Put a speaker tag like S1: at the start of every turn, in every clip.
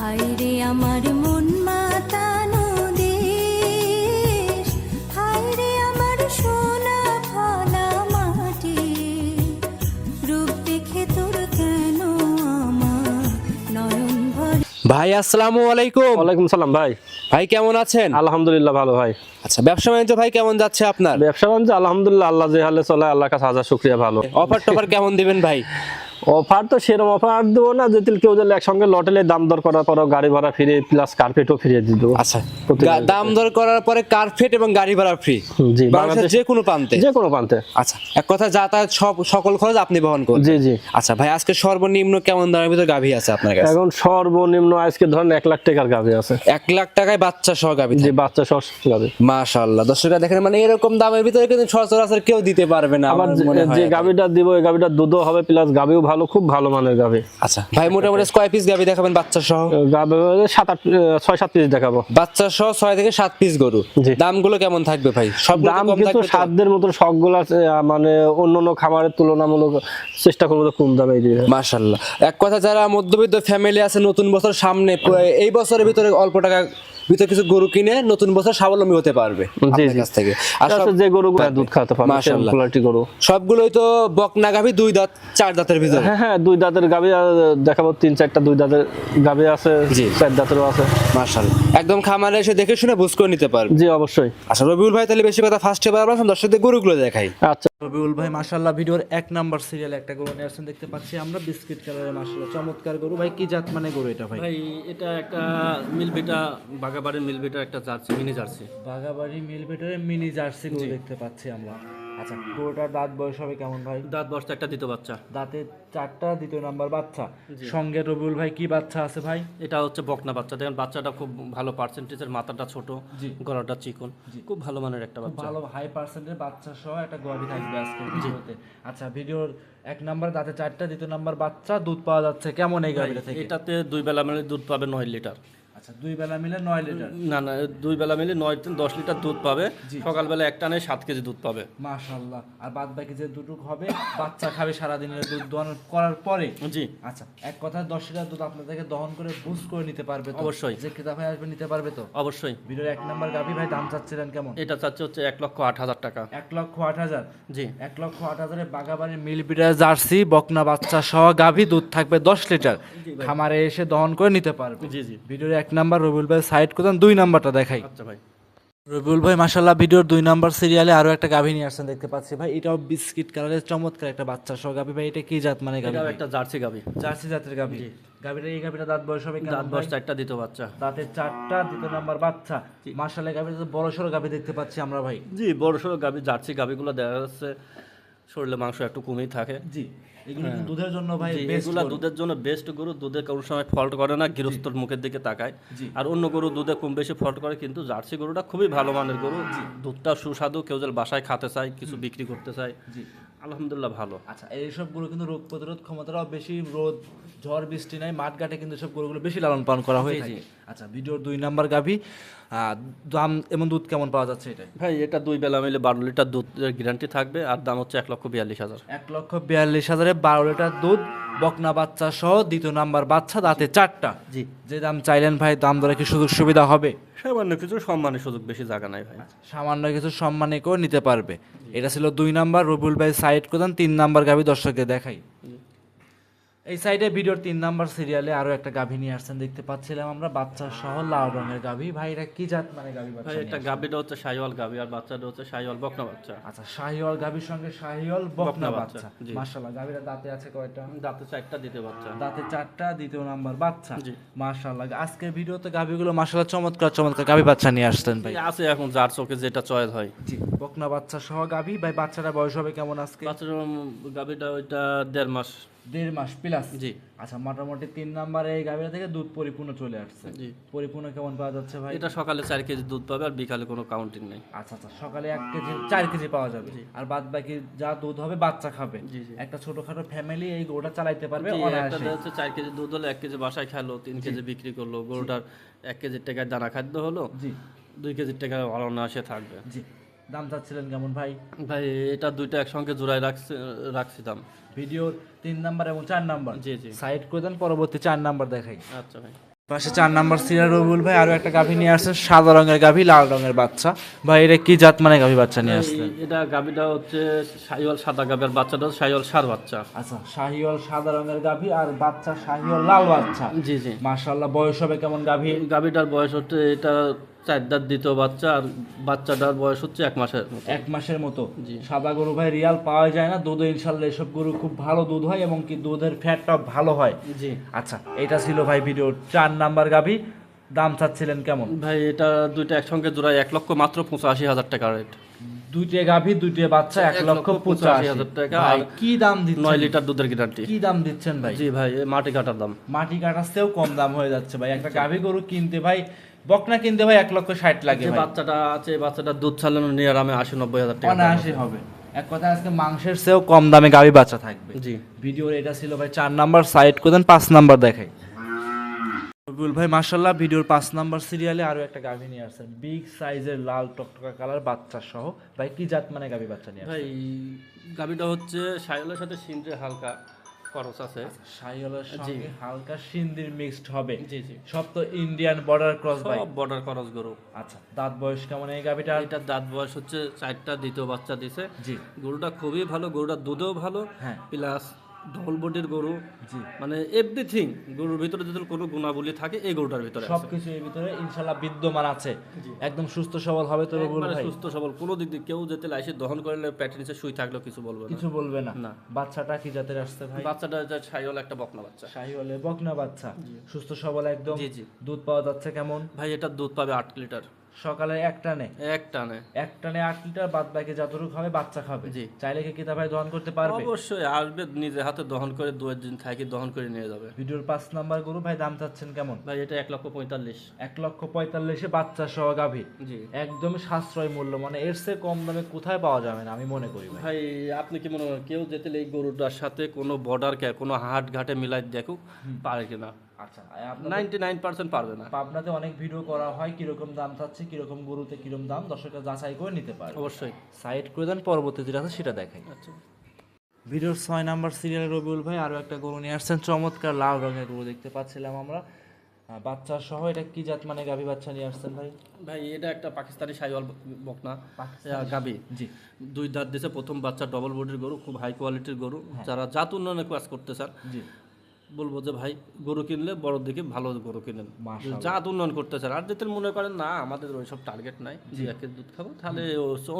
S1: হায়রে আমার মন মাতানো দেশ হায়রে আমার সোনা ফলা মাটি। রূপ দেখে তোর কেন আমার নয়ন ভরে?
S2: ভাই আসসালামু আলাইকুম।
S3: ওয়ালাইকুম সালাম ভাই।
S2: ভাই কেমন আছেন?
S3: আলহামদুলিল্লাহ ভালো ভাই।
S2: আচ্ছা ব্যবসা বাণিজ্য ভাই কেমন যাচ্ছে আপনার?
S3: ব্যবসা বাণিজ্য আলহামদুলিল্লাহ আল্লাহ যে হালে চলে আল্লাহ কাছে হাজার শুক্রিয়া ভালো।
S2: অফার টফার কেমন দিবেন ভাই?
S3: অফার তো সেরকম অফার দেবো না যদি কেউ যদি একসঙ্গে লটেলে দাম দর করার পর গাড়ি ভাড়া ফিরে প্লাস কার্পেটও ফিরিয়ে দিয়ে দেবো।
S2: আচ্ছা দাম দর করার পরে কার্পেট এবং গাড়ি ভাড়া ফ্রি
S3: জি
S2: বাংলাদেশের
S3: বাংলাদেশ
S2: যে কোনো প্রান্তে?
S3: যে কোনো প্রান্তে।
S2: আচ্ছা এক কথা যাতায়াত সব সকল খরচ আপনি বহন করুন
S3: জি জি।
S2: আচ্ছা ভাই আজকে সর্বনিম্ন কেমন দামের ভিতর গাভী আছে আপনার কাছে?
S3: এখন সর্বনিম্ন আজকে ধরেন এক লাখ টাকার গাভি আছে।
S2: এক লাখ টাকায় বাচ্চা সহ গাভী
S3: যে বাচ্চা সস গাভি।
S2: মাশাআল্লাহ দর্শকরা দেখেন মানে এরকম দামের ভিতরে কিন্তু সচরাচর কেউ দিতে পারবে না আমার
S3: যে-
S2: মনে হয়
S3: যে গাভিটা দিব ওই গাভিটা দুধও হবে প্লাস গাভিও ভালো খুব ভালো মানের গাভি।
S2: আচ্ছা ভাই মোটামুটি কয় পিস গাভী দেখাবেন বাচ্চা সহ?
S3: গাভি সাত আট ছয় সাত পিস দেখাবো।
S2: বাচ্চা সহ ছয় থেকে সাত পিস গরু।
S3: জি।
S2: দামগুলো কেমন থাকবে ভাই? সব
S3: দাম কিন্তু সাধ্যের মতো শখগুলো আছে মানে অন্য অন্য খামারের তুলনামূলক চেষ্টা করব তো কম দামে দিয়ে।
S2: মাশাল্লাহ এক কথা যারা মধ্যবিত্ত ফ্যামিলি আছে নতুন বছর সামনে এই বছরের ভিতরে অল্প টাকা ভিতরে কিছু গরু কিনে নতুন বছর স্বাবলম্বী হতে পারবে কাছ থেকে। আর
S3: যে গরু দুধ খাওয়াতে পারবে
S2: মাশাআল্লাহ।
S3: কোয়ালিটি গরু।
S2: সবগুলোই তো বকনা গাভী দুই দাঁত চার দাঁতের ভিতরে।
S3: হ্যাঁ হ্যাঁ দুই দাঁতের গাভি দেখাবো তিন চারটা দুই দাঁতের গাভি আছে
S2: জি।
S3: চার দাঁতেরও আছে।
S2: মাশাল্লাহ একদম খামারে এসে দেখে শুনে বুঝ করে নিতে পারবে।
S3: জি অবশ্যই।
S2: আচ্ছা রবিউল ভাই তাহলে বেশি কথা ফার্স্টে পারবেন দর্শকদের গরুগুলো দেখাই।
S3: আচ্ছা।
S4: রবিউল ভাই মাশাল্লাহ ভিডিওর এক নাম্বার সিরিয়াল একটা গরু নিয়ে আসছেন দেখতে পাচ্ছি আমরা বিস্কিট কালারের মাশাল্লাহ চমৎকার গরু। ভাই কি জাত মানে গরু এটা ভাই?
S5: ভাই এটা একটা মিলবিটা বাগাবাড়ির মিলবিটার একটা জার্সি মিনি জার্সি
S4: বাগাবাড়ি মিল বেটারে মিনি জার্সি গরু দেখতে পাচ্ছি আমরা। আচ্ছা গরুটার দাঁত বয়স হবে কেমন ভাই?
S5: দাঁত বস্তা একটা দিত বাচ্চা।
S4: দাঁতে চারটা দ্বিতীয় নাম্বার বাচ্চা। সঙ্গে রবিউল ভাই কি বাচ্চা আছে ভাই?
S5: এটা হচ্ছে বকনা বাচ্চা। দেখেন বাচ্চাটা খুব ভালো পার্সেন্টেজের মাথাটা ছোট গলাটা চিকন। খুব ভালো মানের একটা বাচ্চা।
S4: ভালো হাই পার্সেন্টের বাচ্চা সহ একটা গোয়াবি থাকবে আজকে ভিডিওতে। আচ্ছা ভিডিওর এক নাম্বার দাঁতে চারটা দ্বিতীয় নাম্বার বাচ্চা দুধ পাওয়া যাচ্ছে কেমন এই গাড়িটা থেকে?
S5: এটাতে দুই বেলা মানে দুধ পাবে নয় লিটার।
S4: আচ্ছা দুই বেলা মিলে নয় লিটার?
S5: না না দুই বেলা মিলে নয় দশ লিটার দুধ পাবে। সকালবেলা একটা নেই সাত কেজি দুধ পাবে।
S4: মাশাল্লাহ আর বাদ বাকি যে দুটুক হবে বাচ্চা খাবে সারাদিনের দুধ দহন করার পরে।
S5: জি।
S4: আচ্ছা এক কথা দশ লিটার দুধ আপনাদেরকে দহন করে বুঝ করে নিতে পারবে তো?
S5: অবশ্যই।
S4: যে ক্রেতা ভাই আসবে নিতে পারবে তো?
S5: অবশ্যই।
S4: ভিডিওর এক নাম্বার গাভি ভাই দাম চাচ্ছিলেন কেমন?
S5: এটা চাচ্ছে হচ্ছে এক লক্ষ আট হাজার টাকা।
S4: এক লক্ষ আট হাজার?
S5: জি।
S4: এক লক্ষ আট হাজারে বাগাবাড়ির মিল বিটার জার্সি বকনা বাচ্চা সহ গাভি দুধ থাকবে দশ লিটার। খামারে এসে দহন করে নিতে পারবে।
S5: জি জি।
S4: ভিডিওর এক নাম্বার রবিউল ভাই সাইড করতেন দুই নাম্বারটা দেখাই।
S5: আচ্ছা ভাই।
S4: রবিউল ভাই মাসাল্লাহ ভিডিওর দুই নাম্বার সিরিয়ালে আরও একটা গাভী নিয়ে আসছেন দেখতে পাচ্ছি ভাই। এটাও বিস্কিট কালারের চমৎকার একটা বাচ্চা সহ গাভী। ভাই এটা কি জাত মানে গাভী?
S5: একটা জার্সি গাবি
S4: জার্সি জাতের গাভী। গাভীটা এই গাভীটা দাঁত বয়স হবে
S5: দাঁত? বস্তা একটা দিত বাচ্চা।
S4: দাঁতের চারটা দ্বিতীয় নাম্বার বাচ্চা। মাসাল্লাহ গাভীটা বড় সড়ো গাভী দেখতে পাচ্ছি আমরা ভাই।
S5: জি বড় সড়ো গাবি জার্সি গাবিগুলো দেখা যাচ্ছে শরীরে মাংস একটু কমই থাকে।
S4: জি। এগুলো দুধের জন্য ভাই
S5: এগুলা দুধের জন্য বেস্ট গরু দুধে কোনো সময় ফল্ট করে না গৃহস্থর মুখের দিকে তাকায়। আর অন্য গরু দুধে কম বেশি ফল্ট করে কিন্তু জার্সি গরুটা খুবই ভালো মানের গরু। দুধটা সুস্বাদু কেউ যেন বাসায় খেতে চায় কিছু বিক্রি করতে চায়। আলহামদুলিল্লাহ ভালো।
S4: আচ্ছা এইসব গরু কিন্তু রোগ প্রতিরোধ ক্ষমতাটাও বেশি রোদ ঝড় বৃষ্টি নাই মাঠ ঘাটে কিন্তু সব গরুগুলো বেশি লালন পালন করা হয়ে থাকে। আচ্ছা ভিডিওর দুই নাম্বার গাভী দাম এমন দুধ কেমন পাওয়া যাচ্ছে এটা
S5: ভাই এটা দুই বেলা মিলে বারো লিটার দুধের গ্যারান্টি থাকবে আর দাম হচ্ছে এক লক্ষ বিয়াল্লিশ হাজার।
S4: এক লক্ষ বিয়াল্লিশ হাজারে বারো লিটার দুধ বকনা বাচ্চা সহ দ্বিতীয় নাম্বার বাচ্চা দাঁতে চারটা।
S5: জি।
S4: যে দাম চাইলেন ভাই দাম দরে কি সুযোগ সুবিধা হবে?
S5: সামান্য কিছু সম্মানের সুযোগ বেশি জায়গা নাই ভাই।
S4: সামান্য কিছু সম্মানে করে নিতে পারবে। এটা ছিল দুই নাম্বার রবিউল ভাই সাইড করতেন তিন নাম্বার গাভী দর্শককে দেখাই। এই সাইডে ভিডিওর তিন নাম্বার সিরিয়ালে আরও একটা গাভী নিয়ে আসছেন দেখতে পাচ্ছিলাম আমরা। বাচ্চা সহ লাল রঙের গাভী। ভাই এটা কি জাত মানে গাভী
S5: ভাই
S4: বাচ্চা
S5: একটা গাবিটা হচ্ছে সাইওয়াল গাবি আর বাচ্চাটা হচ্ছে সাইওয়াল বকনা বাচ্চা।
S4: আচ্ছা শাহিওয়াল গাভীর সঙ্গে শাহিওয়াল বকনা বাচ্চা।
S5: বাচ্চা,
S4: মাশাআল্লাহ গাভীরা দাঁতে আছে কয়টা?
S5: দাঁতে চারটা দিতে বাচ্চা।
S4: দাঁতে চারটা দ্বিতীয় নাম্বার বাচ্চা।
S5: জি।
S4: মাশাআল্লাহ আজকের ভিডিওতে গাভীগুলো মাশাআল্লাহ চমৎকার চমৎকার গাভী বাচ্চা নিয়ে আসছেন ভাই।
S5: আছে এখন যার চোখে যেটা চয়েস হয়।
S4: জি বকনা বাচ্চা সহ গাভী। ভাই বাচ্চাটা বয়স হবে কেমন আজকে?
S5: বাচ্চার গাবিটা ওইটা দেড় মাস।
S4: দেড় মাস প্লাস
S5: জি।
S4: আচ্ছা মোটামুটি তিন নাম্বারে এই গাভীরা থেকে দুধ পরিপূর্ণ চলে আসছে।
S5: জি।
S4: পরিপূর্ণ কেমন পাওয়া যাচ্ছে ভাই?
S5: এটা সকালে চার কেজি দুধ পাবে আর বিকালে কোনো কাউন্টিং নেই।
S4: আচ্ছা আচ্ছা সকালে এক কেজি চার কেজি পাওয়া যাবে। আর বাদ বাকি যা দুধ হবে বাচ্চা খাবে। একটা ছোটখাটো ফ্যামিলি এই গরুটা চালাইতে পারবে
S5: একটা হচ্ছে চার কেজি দুধ হলো এক কেজি বাসায় খেলো তিন কেজি বিক্রি করল গরুটার এক কেজির টাকায় দানা খাদ্য হলো
S4: জি।
S5: দুই কেজির টাকা অনায়াসে থাকবে।
S4: জি। দাম চাচ্ছিলেন কেমন ভাই?
S5: ভাই এটা দুইটা একসঙ্গে জোড়ায় রাখছি রাখছি দাম।
S4: ভিডিওর তিন নাম্বার এবং চার নাম্বার।
S5: জি জি।
S4: সাইড করে দেন পরবর্তী চার নাম্বার দেখাই।
S5: আচ্ছা ভাই।
S4: পাশে চার নাম্বার সিরা রবুল ভাই আরও একটা গাভী নিয়ে আসছেন সাদা রঙের গাভী লাল রঙের বাচ্চা। ভাই এটা কি জাত মানে গাভী বাচ্চা নিয়ে আসছেন
S5: এটা গাভীটা হচ্ছে সাইওয়াল সাদা গাভীর বাচ্চাটা সাইওয়াল সার বাচ্চা।
S4: আচ্ছা শাহিওয়াল সাদা রঙের গাভী আর বাচ্চা শাহিওয়াল লাল বাচ্চা।
S5: জি জি।
S4: মাশাআল্লাহ বয়স হবে কেমন গাভী?
S5: গাভীটার বয়স হচ্ছে এটা চার দাঁত দ্বিতীয় বাচ্চা আর বাচ্চাটার বয়স হচ্ছে এক মাসের মতো।
S4: এক মাসের মতো। সাদা গরু ভাই রিয়াল পাওয়া যায় না। দুধে ইনশাল্লাহ এসব গরু খুব ভালো দুধ হয় এবং কি দুধের ফ্যাটটা ভালো হয়।
S5: জি।
S4: আচ্ছা এটা ছিল ভাই ভিডিওর চার নাম্বার গাভী দাম চাচ্ছিলেন কেমন?
S5: ভাই এটা দুইটা একসঙ্গে জোড়ায় এক লক্ষ মাত্র পঁচাশি হাজার টাকা রেট
S4: দুইটে গাভী দুইটে বাচ্চা এক লক্ষ পঁচাশি
S5: হাজার টাকা আর
S4: কি দাম দিচ্ছেন?
S5: নয় লিটার দুধের গ্যারান্টি
S4: কি দাম দিচ্ছেন ভাই?
S5: জি ভাই মাটি কাটার দাম।
S4: মাটি কাটাতেও কম দাম হয়ে যাচ্ছে ভাই। একটা গাভী গরু কিনতে ভাই বকনা কিনতে ভাই এক লক্ষ ষাট লাগে
S5: বাচ্চাটা আছে বাচ্চাটা দুধ ছাড়ানো নিয়ে আরামে আশি নব্বই হাজার টাকা
S4: অনায়াসে হবে। এক কথা আজকে মাংসের চেয়েও কম দামে গাভী বাচ্চা থাকবে।
S5: জি।
S4: ভিডিওর এটা ছিল ভাই চার নাম্বার সাইড করে দেন পাঁচ নাম্বার দেখাই। রবিউল ভাই মার্শাল্লাহ ভিডিওর পাঁচ নাম্বার সিরিয়ালে আরও একটা গাভী নিয়ে আসছেন। বিগ সাইজের লাল টকটকা কালার বাচ্চা সহ। ভাই কি জাত মানে গাভী বাচ্চা নিয়ে
S5: ভাই গাবিটা হচ্ছে সাইলের সাথে সিনটে হালকা। খরচ আছে।
S4: সাইওয়ালের সঙ্গে হালকা সিন্দির মিক্সড হবে।
S5: জি জি।
S4: সব তো ইন্ডিয়ান বর্ডার ক্রস ভাই
S5: বর্ডার ক্রস গরু।
S4: আচ্ছা দাঁত বয়স কেমন এই গাভীটা?
S5: এটা দাঁত বয়স হচ্ছে চারটা দ্বিতীয় বাচ্চা দিছে।
S4: জি।
S5: গরুটা খুবই ভালো গরুটা দুধও ভালো।
S4: হ্যাঁ।
S5: প্লাস ডবল বডির গরু মানে এভরিথিং গরুর ভিতরে যদি কোনো গুণাবলী থাকে এই গরুটার ভিতরে।
S4: সবকিছু এর ভিতরে ইনশাল্লাহ বিদ্যমান আছে। একদম সুস্থ সবল হবে তো
S5: সুস্থ সবল। কোনো দিক দিয়ে কেউ যেতে লাইসে দহন করলে প্যাটের নিচে শুই থাকলেও কিছু বলবে না।
S4: কিছু বলবে না।
S5: না।
S4: বাচ্চাটা কি জাতের আসছে ভাই?
S5: বাচ্চাটা যা ছাইওয়াল একটা বকনা বাচ্চা।
S4: শাহিওয়ালে বকনা বাচ্চা। সুস্থ সবল একদম।
S5: জি জি।
S4: দুধ পাওয়া যাচ্ছে কেমন?
S5: ভাই এটা দুধ পাবে আট লিটার।
S4: সকালে এক টানে।
S5: এক টানে।
S4: এক টানে আট লিটার বাদ বাকি যতটুকু খাবে বাচ্চা খাবে।
S5: জি।
S4: চাইলে কি কিতা ভাই দহন করতে পারবে?
S5: অবশ্যই আসবে নিজে হাতে দহন করে দু দিন থাকি দহন করে নিয়ে যাবে।
S4: ভিডিওর পাঁচ নাম্বার গরু ভাই দাম চাচ্ছেন কেমন?
S5: ভাই এটা এক লক্ষ পঁয়তাল্লিশ।
S4: এক লক্ষ পঁয়তাল্লিশে বাচ্চা সহ গাভী।
S5: জি।
S4: একদম সাশ্রয় মূল্য মানে এর চেয়ে কম দামে কোথায় পাওয়া যাবে না আমি মনে করি ভাই।
S5: আপনি কি মনে করেন কেউ যেতে এই গরুটার সাথে কোনো বর্ডার কে কোনো হাট ঘাটে মিলাই দেখুক পারে কিনা?
S4: আচ্ছা আপনার
S5: নাইনটি নাইন পার্সেন্ট পারবে না।
S4: পাবনাতে অনেক ভিডিও করা হয় কীরকম দাম চাচ্ছে কীরকম গরুতে কীরকম দাম দর্শকরা যাচাই করে নিতে পারে
S5: অবশ্যই।
S4: সাইড করে দেন পরবর্তী যেটা আছে সেটা দেখাই
S5: আচ্ছা।
S4: ভিডিওর ছয় নাম্বার সিরিয়ালে রবিউল ভাই আরও একটা গরু নিয়ে আসছেন চমৎকার লাল রঙের গরু দেখতে পাচ্ছিলাম আমরা। বাচ্চা সহ এটা কি জাত মানে গাভী বাচ্চা নিয়ে আসছেন ভাই?
S5: ভাই এটা একটা পাকিস্তানি সাইওয়াল বকনা। গাবি
S4: জি।
S5: দুই দাঁত দিছে প্রথম বাচ্চা ডবল বডির গরু খুব হাই কোয়ালিটির গরু। যারা জাত উন্নয়নে কাজ করতে চান
S4: জি।
S5: বলব যে ভাই গরু কিনলে বড় দিকে ভালো গরু কিনেন। জাত উন্নয়ন করতে চান। আর যদি মনে করেন না আমাদের ওইসব টার্গেট নাই দুই একের দুধ খাব তাহলে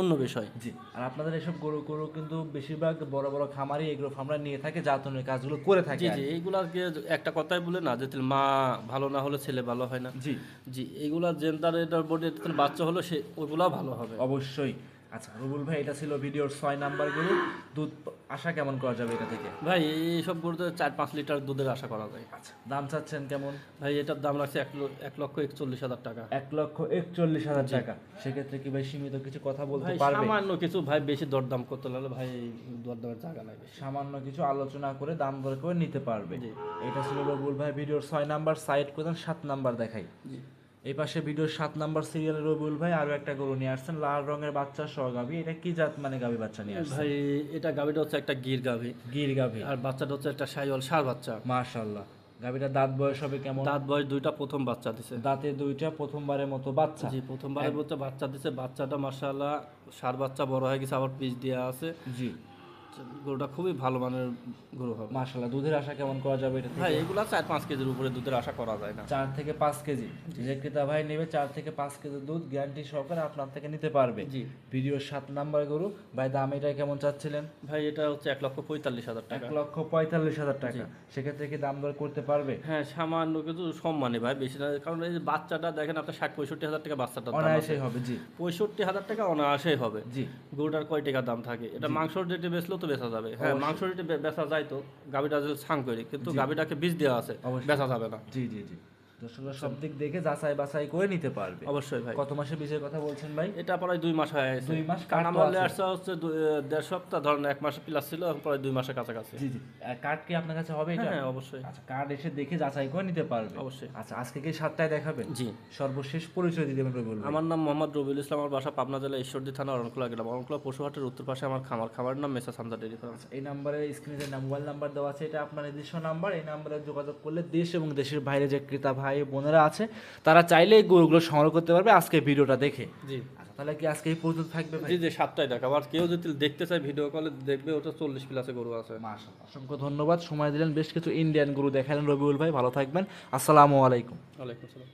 S5: অন্য বিষয়।
S4: জি। আর আপনাদের এসব গরু গরু কিন্তু বেশিরভাগ বড় বড় খামারি এগুলো ফার্মরা নিয়ে থাকে জাতনের কাজগুলো করে থাকে
S5: জি জি
S4: কি।
S5: এইগুলাকে একটা কথাই বলে না যে মা ভালো না হলে ছেলে ভালো হয় না।
S4: জি।
S5: জি এইগুলা জেন্টার এটার বডি বাচ্চা হলো সে ওইগুলা ভালো হবে।
S4: অবশ্যই। আচ্ছা রুবুল ভাই এটা ছিল ভিডিওর ছয় নাম্বার গরু দুধ আশা কেমন করা যাবে এটা থেকে?
S5: ভাই এইসব গরুতে চার পাঁচ লিটার দুধের আশা করা যায়।
S4: আচ্ছা দাম চাচ্ছেন কেমন?
S5: ভাই এটার দাম রাখছে এক লক্ষ একচল্লিশ হাজার টাকা।
S4: এক লক্ষ একচল্লিশ হাজার টাকা। সেক্ষেত্রে কি ভাই সীমিত কিছু কথা বলতে পারবে?
S5: সামান্য কিছু ভাই বেশি দরদাম করতে লাগলে ভাই দরদামের জায়গা লাগে
S4: সামান্য কিছু আলোচনা করে দাম দর করে নিতে পারবে। এটা ছিল রবুল ভাই ভিডিওর ছয় নাম্বার সাইড করে সাত নাম্বার দেখাই। এই পাশে ভিডিওর সাত নাম্বার সিরিয়ালে রবিউল ভাই আরও একটা গরু নিয়ে আসছেন। লাল রঙের বাচ্চা সহ গাভী। এটা কি জাত মানে গাভী বাচ্চা নিয়ে আসছেন?
S5: ভাই এটা গাভিটা হচ্ছে একটা গির গাভি।
S4: গির গাভী।
S5: আর বাচ্চাটা হচ্ছে একটা সাইওয়াল সার বাচ্চা।
S4: মাশাল্লাহ গাভীটা দাঁত বয়স হবে কেমন?
S5: দাঁত বয়স দুইটা প্রথম বাচ্চা দিছে।
S4: দাঁতে দুইটা প্রথমবারের মতো বাচ্চা।
S5: জি প্রথমবারের মধ্যে বাচ্চা দিছে। বাচ্চাটা মাশাআল্লাহ সার বাচ্চা বড় হয়ে গেছে আবার পিস দেওয়া আছে।
S4: জি।
S5: গরুটা খুবই ভালো মানের গরু হবে।
S4: মাশাল্লাহ দুধের আশা কেমন করা যাবে এটা?
S5: ভাই এগুলা চার পাঁচ কেজির উপরে দুধের আশা করা যায় না।
S4: চার থেকে পাঁচ কেজি। যে ক্রেতা ভাই নেবে চার থেকে পাঁচ কেজি দুধ গ্যারান্টি সহকারে আপনার থেকে নিতে পারবে।
S5: জি।
S4: ভিডিওর সাত নাম্বার গরু। ভাই দাম এটা কেমন চাচ্ছিলেন?
S5: ভাই এটা হচ্ছে এক লক্ষ পঁয়তাল্লিশ হাজার টাকা।
S4: এক লক্ষ পঁয়তাল্লিশ হাজার টাকা। সেক্ষেত্রে কি দাম দর করতে পারবে?
S5: হ্যাঁ সামান্য কিছু সম্মানে ভাই বেশি না। কারণ এই বাচ্চাটা দেখেন আপনার ষাট পঁয়ষট্টি হাজার টাকা বাচ্চাটা
S4: অনায়াসেই হবে জি।
S5: পঁয়ষট্টি হাজার টাকা অনায়াসেই হবে।
S4: জি।
S5: গরুটার কয় টাকা দাম থাকে? এটা মাংসর রেটে বেচলেও তো বেচা যাবে। হ্যাঁ মাংস বেচা যায় তো গাভীটা যদি ছাং করি কিন্তু গাভীটাকে বীজ দেওয়া আছে বেচা যাবে না।
S4: জি জি জি। দর্শকরা সব দিক দেখে যাচাই বাছাই করে নিতে পারবে।
S5: অবশ্যই ভাই।
S4: কত মাসে বীজের কথা বলছেন ভাই?
S5: এটা প্রায় দুই মাস হয়ে গেছে।
S4: দুই মাস
S5: কারণ আমার
S4: আছে।
S5: হচ্ছে দেড় সপ্তাহ ধরেন এক মাস প্লাস ছিল এখন প্রায় দুই মাসের কাছাকাছি।
S4: জি জি। কার্ড কি আপনার কাছে হবে এটা?
S5: হ্যাঁ অবশ্যই।
S4: আচ্ছা কার্ড এসে দেখে যাচাই করে নিতে পারবে।
S5: অবশ্যই।
S4: আচ্ছা আজকে কি সাতটায় দেখাবেন?
S5: জি।
S4: সর্বশেষ পরিচয় দিয়ে দেবেন বলব
S5: আমার নাম মোহাম্মদ রবিউল ইসলাম আমার বাসা পাবনা জেলা ঈশ্বরদী থানা অরণখোলা গ্রাম। অরণখোলা পশুহাটের উত্তর পাশে আমার খামার। খামারের নাম মেসা সামজা ডেরি ফার্ম
S4: এই নাম্বারে স্ক্রিনে যে মোবাইল নাম্বার দেওয়া আছে এটা আপনার নিজস্ব নাম্বার এই নাম্বারে যোগাযোগ করলে দেশ এবং দেশের বাইরে যে ক্রেতা ভাই ভাই বোনেরা আছে তারা চাইলে এই গরুগুলো সংগ্রহ করতে পারবে আজকে ভিডিওটা দেখে।
S5: জি।
S4: আচ্ছা তাহলে কি আজকে এই পর্যন্ত থাকবে
S5: জি জি সাতটায় দেখা আর কেউ যদি দেখতে চায় ভিডিও কলে দেখবে ওটা চল্লিশ প্লাসে গরু আছে।
S4: মাশাআল্লাহ অসংখ্য ধন্যবাদ। সময় দিলেন বেশ কিছু ইন্ডিয়ান গরু দেখালেন রবিউল ভাই ভালো থাকবেন। আসসালামু আলাইকুম।
S5: ওয়ালাইকুম আসসালাম।